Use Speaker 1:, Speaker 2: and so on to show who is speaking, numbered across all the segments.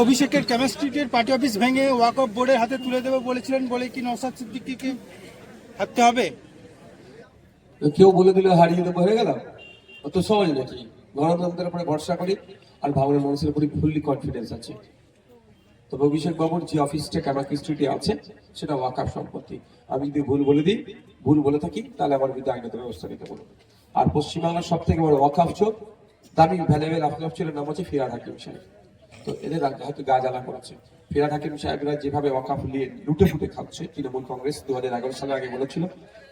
Speaker 1: অভিষেকের কেমিস্ট্রিটের party office ভেঙে ওয়াক অফ বোর্ডের হাতে তুলে দেবে বলেছিলেন বলে কি নৌসাদ সিদ্দিকিকে হাঁটতে হবে?
Speaker 2: কেউ বলে দিলে হারিয়ে দেবো, হয়ে গেলাম অত সহজ নাকি গণতন্ত্রের উপরে ভরসা করি, আর ভাবনের মানুষের উপরে ফুললি কনফিডেন্স আছে। তবে অভিষেক বাবুর যে অফিসটা কামাকি স্ট্রিটে আছে, সেটা ওয়াকাফ সম্পত্তি। আমি যদি ভুল বলে দিই, ভুল বলে থাকি, তাহলে আমার বিরুদ্ধে আইনত ব্যবস্থা নিতে বলব আর পশ্চিমবাংলার সব থেকে বড় ওয়াকাফ চোখ দামি ভ্যালেবেল ওয়াকাফ চোরের নাম হচ্ছে ফিরাদ হাকিম সাহেব। তো এদের হয়তো গা জ্বালা করেছে। ফিরাদ হাকিম সাহেবরা যেভাবে ওয়াকাফ নিয়ে লুটে ফুটে খাচ্ছে, তৃণমূল কংগ্রেস দু হাজার এগারো সালে আগে বলেছিল,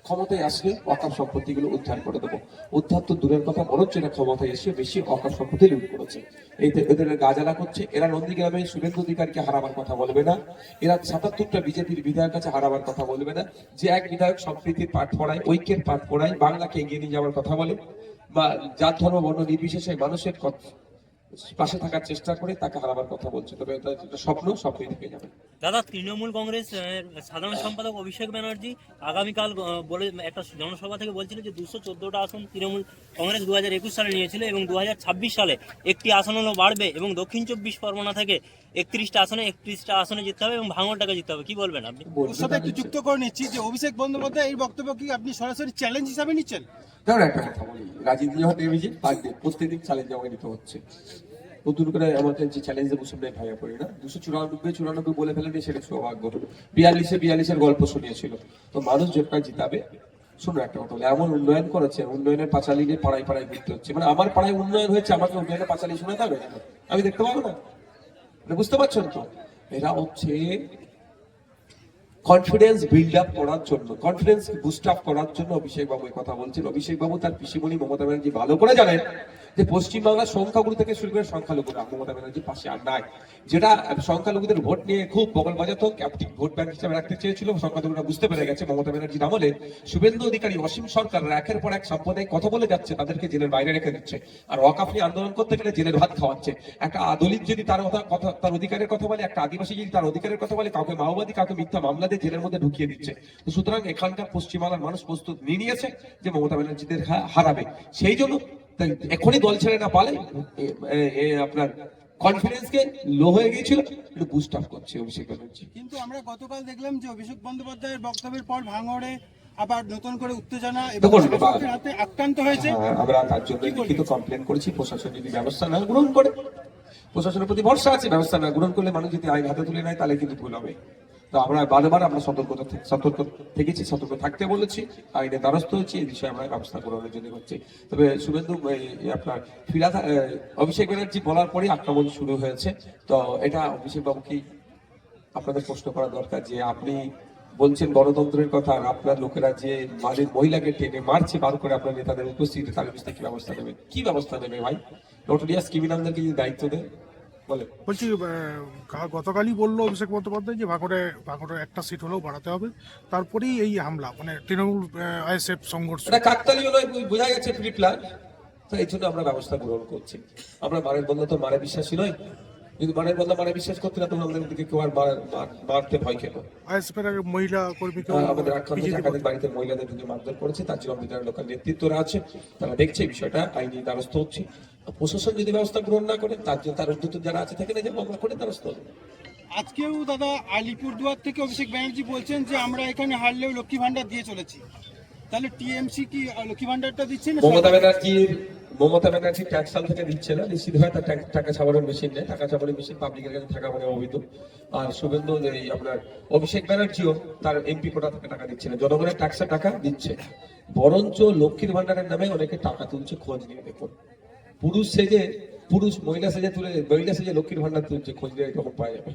Speaker 2: ক্ষমতায় আসলে ওয়াকাফ সম্পত্তিগুলো উদ্ধার করে দেবো। উদ্ধার তো দূরের কথা, বরঞ্চ এরা ক্ষমতায় এসে বেশি ওয়াকাফ সম্পত্তি লুট করেছে। এই এদের গা জ্বালা করছে। এরা নন্দীগ্রামে শুভেন্দু অধিকারীকে হারাবার কথা বলবে না। এরা সাতাত্তরটা বিজেপির বিধায়ক কাছে হারাবার কথা বলবে না। যে এক বিধায়ক সম্প্রীতির পাঠ পড়ায়, ঐক্যের পাঠ পড়ায়, বাংলাকে এগিয়ে নিয়ে যাওয়ার কথা বলে, বা জাত, ধর্ম, বর্ণ নির্বিশেষে মানুষের পাশে থাকার চেষ্টা করে তাকে হারাবার কথা বলছে। তবে এটা একটা স্বপ্ন স্বপ্নই থেকে যাবে।
Speaker 3: দাদা তৃণমূল কংগ্রেস সাধারণ সম্পাদক অভিষেক ব্যানার্জি আগামীকাল বলে একটা জনসভা থেকে বলছিল যে দুশো চোদ্দটা আসন তৃণমূল কংগ্রেস দু হাজার একুশ সালে নিয়েছিল এবং দু হাজার ছাব্বিশ সালে একটি আসন হলো বাড়বে এবং দক্ষিণ চব্বিশ পরগনা থেকে একত্রিশটা আসনে একত্রিশটা আসনে জিততে হবে এবং ভাঙড়টাকে জিততে হবে। কি বলবেন আপনি?
Speaker 1: ওর সাথে একটু যুক্ত করে নিচ্ছি যে অভিষেক বন্দ্যোপাধ্যায় এই বক্তব্য কি আপনি সরাসরি চ্যালেঞ্জ হিসাবে নিচ্ছেন?
Speaker 2: ধরো একটা কথা বলি। রাজীব যখন নেমেছে পার ডে প্রত্যেকদিন চ্যালেঞ্জ আমাকে নিতে হচ্ছে। নতুন করে আমাকে যে চ্যালেঞ্জে নেই ভাইয়া পড়ি না, দুশো চুরানব্বই চুরানব্বই বলে ফেলেনি, সেটা সৌভাগ্য। বিয়াল্লিশে বিয়াল্লিশের গল্প শুনিয়েছিল। তো মানুষ যেটা জিতাবে, শুনো একটা কথা এমন উন্নয়ন করেছে, উন্নয়নের পাঁচালি নিয়ে পাড়ায় পাড়ায় ঘুরতে হচ্ছে। মানে আমার পাড়ায় উন্নয়ন হয়েছে, আমাকে উন্নয়নের পাঁচালি শুনে যাবে আমি দেখতে পাবো না? মানে বুঝতে পারছেন তো? এরা হচ্ছে কনফিডেন্স বিল্ড আপ করার জন্য কনফিডেন্স বুস্ট আপ করার জন্য অভিষেক বাবু এই কথা বলছেন। অভিষেক বাবু তার পিসিমণি মমতা ব্যানার্জি ভালো করে জানেন যে পশ্চিমবাংলার সংখ্যাগুলো থেকে শুরু করে সংখ্যালঘুরা মমতা ব্যানার্জির পাশে আর নাই। যেটা সংখ্যালঘুদের ভোট নিয়ে খুব বগল বাজাতো ক্যাপ্টিভ ভোট ব্যাংক হিসেবে রাখতে চেয়েছিল, সংখ্যালঘুরা বুঝতে পেরে গেছে মমতা ব্যানার্জির আমলে শুভেন্দু অধিকারী, অসীম সরকার, একের পর এক সম্প্রদায় কথা বলে যাচ্ছে, তাদেরকে জেলের বাইরে রেখে দিচ্ছে। আর ওয়াকাফ আন্দোলন করতে গেলে জেলের ভাত খাওয়াচ্ছে। একটা আদলিত যদি তার কথা, তার অধিকারের কথা বলে, একটা আদিবাসী যদি তার অধিকারের কথা বলে, কাউকে মাওবাদী, কাউকে মিথ্যা মামলা দিয়ে জেলের মধ্যে ঢুকিয়ে দিচ্ছে। তো সুতরাং এখানকার পশ্চিমবাংলার মানুষ প্রস্তুত নিয়ে নিয়েছে যে মমতা ব্যানার্জিদের হারাবে। সেই জন্য এখনই দল ছেড়ে না পালে আপনার কনফিডেন্সকে লো হয়ে গিয়েছিল একটু বুস্ট আপ করছে অভিষেক ব্যানার্জি।
Speaker 1: কিন্তু আমরা গতকাল দেখলাম যে অভিষেক বন্দ্যোপাধ্যায়ের বক্তব্যের পর ভাঙড়ে আবার নতুন করে উত্তেজনা হাতে আক্রান্ত হয়েছে।
Speaker 2: হ্যাঁ, আমরা তার জন্য লিখিত কমপ্লেন করেছি প্রশাসন যদি ব্যবস্থা না গ্রহণ করে। প্রশাসনের প্রতি ভরসা আছে ব্যবস্থা না গ্রহণ করলে মানুষ যদি আইন হাতে তুলে নেয় তাহলে কিন্তু ভুল হবে। তো আমরা বারবার আমরা সতর্ক সতর্ক থেকেছি, সতর্ক থাকতে বলেছি, আইনে দ্বারস্থ হয়েছি, এই বিষয়ে আমরা ব্যবস্থা গ্রহণের জন্য হচ্ছে তবে শুভেন্দু আপনার ফিরাদ অভিষেক ব্যানার্জি বলার পরে আক্রমণ শুরু হয়েছে। তো এটা অভিষেক বাবু কি আপনাদের প্রশ্ন করা দরকার যে আপনি বলছেন গণতন্ত্রের কথা আর আপনার লোকেরা যে মাঝের মহিলাকে টেনে মারছে, বার করে আপনার নেতাদের উপস্থিতি তার বিরুদ্ধে কি ব্যবস্থা নেবে? কি ব্যবস্থা নেবে ভাই? নোটোরিয়াস ক্রিমিনালদেরকে যদি দায়িত্ব দেয়
Speaker 4: বলছি গতকালই বলল অভিষেক বন্দ্যোপাধ্যায় যে ভাগড়ে ভাগড়ে একটা সিট হলেও বাড়াতে হবে। তারপরেই এই হামলা মানে তৃণমূল আইএসএফ সংঘর্ষ।
Speaker 2: কাকতালি হলো বোঝা গেছে প্রি প্ল্যান তো এই জন্য আমরা ব্যবস্থা গ্রহণ করছি। আমরা মানের বন্ধু তো মারে বিশ্বাসী নয় যদি মানের বন্ধ মারে বিশ্বাস করতে না তখন আমাদের দিকে কেউ আর মারতে ভয় খেলো।
Speaker 4: আইএসএফ আগে মহিলা কর্মীকে
Speaker 2: আমাদের আক্রান্ত টাকাদের বাড়িতে মহিলাদের ঢুকে মারধর করেছে তার জন্য আমাদের লোকাল নেতৃত্বরা আছে তারা দেখছে বিষয়টা আইনি দ্বারস্থ হচ্ছে। প্রশাসন যদি ব্যবস্থা গ্রহণ না করে তার জন্য তার উদ্যত যারা আছে থেকে যে মামলা করে দ্বারস্থ হবে।
Speaker 1: আজকেও দাদা আলিপুরদুয়ার থেকে অভিষেক ব্যানার্জি বলছেন যে আমরা এখানে হারলেও লক্ষ্মী ভান্ডার দিয়ে চলেছি। তাহলে টিএমসি কি লক্ষ্মী ভান্ডারটা দিচ্ছে না
Speaker 2: মমতা ব্যানার্জির মমতা ব্যানার্জি ট্যাক্স সাল থেকে দিচ্ছে না, নিশ্চিত হয় তার টাকা ছাপানোর মেশিন নেই, টাকা ছাপানোর মেশিন পাবলিকের কাছে থাকা মানে অবৈধ। আর শুভেন্দু এই আপনার অভিষেক ব্যানার্জিও তার এমপি কোটা থেকে টাকা দিচ্ছে না, জনগণের ট্যাক্সের টাকা দিচ্ছে বরঞ্চ লক্ষ্মীর ভান্ডারের নামে অনেকে টাকা তুলছে, খোঁজ নিয়ে দেখুন। পুরুষ সেজে, পুরুষ মহিলা সেজে তুলে, মহিলা সেজে লক্ষ্মীর ভান্ডার তুলছে, খোঁজ নিয়ে এরকম পাওয়া যাবে।